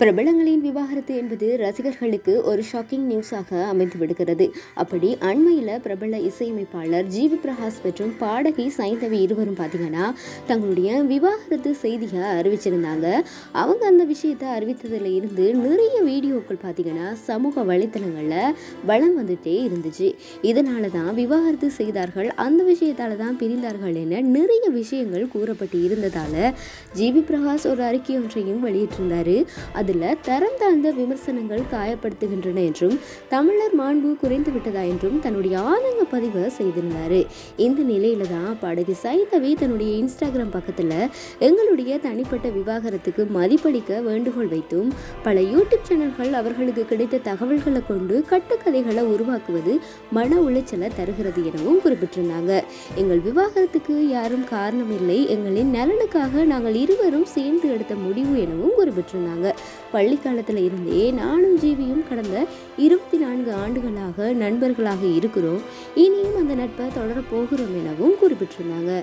பிரபலங்களின் விவாகரத்து என்பது ரசிகர்களுக்கு ஒரு ஷாக்கிங் நியூஸாக அமைந்து விடுகிறது அப்படி அண்மையில் பிரபல இசையமைப்பாளர் ஜிவி பிரகாஷ் மற்றும் பாடகி சைந்தவி இருவரும் பார்த்தீங்கன்னா தங்களுடைய விவாகரத்து செய்தியை அறிவிச்சிருந்தாங்க. அவங்க அந்த விஷயத்தை அறிவித்ததில் இருந்து நிறைய வீடியோக்கள் பார்த்தீங்கன்னா சமூக வலைத்தளங்களில் வளம் வந்துட்டே இருந்துச்சு. இதனால தான் விவாகரத்து செய்தார்கள். அந்த விஷயத்தால தான் பிரிந்தார்கள் என நிறைய விஷயங்கள் கூறப்பட்டு இருந்ததால் ஜிவி பிரகாஷ் ஒரு அறிக்கை ஒன்றையும் வெளியிட்டிருந்தாரு. அதில் தரம் தாழ்ந்த விமர்சனங்கள் காயப்படுத்துகின்றன என்றும் தமிழர் மாண்பு குறைந்து விட்டதா என்றும் தன்னுடைய ஆதங்க பதிவை செய்திருந்தார். இந்த நிலையில தான் பாடகி சைதவி தன்னுடைய இன்ஸ்டாகிராம் பக்கத்தில் எங்களுடைய தனிப்பட்ட விவாகரத்துக்கு மதிப்பளிக்க வேண்டுகோள் வைத்தும் பல யூடியூப் சேனல்கள் அவர்களுக்கு கிடைத்த தகவல்களை கொண்டு கட்டுக்கதைகளை உருவாக்குவது மன உளைச்சலை தருகிறது எனவும் குறிப்பிட்டிருந்தாங்க. எங்கள் விவாகரத்துக்கு யாரும் காரணம் இல்லை எங்களின் நலனுக்காக நாங்கள் இருவரும் சேர்ந்து எடுத்த முடிவு எனவும் குறிப்பிட்டிருந்தாங்க. பள்ளி காலத்தில் இருந்தே நானும் ஜீவியும் கடந்த இருபத்தி நான்கு ஆண்டுகளாக நண்பர்களாக இருக்கிறோம். இனியும் அந்த நட்பை தொடரப் போகிறோம் எனவும் குறிப்பிட்டிருந்தாங்க.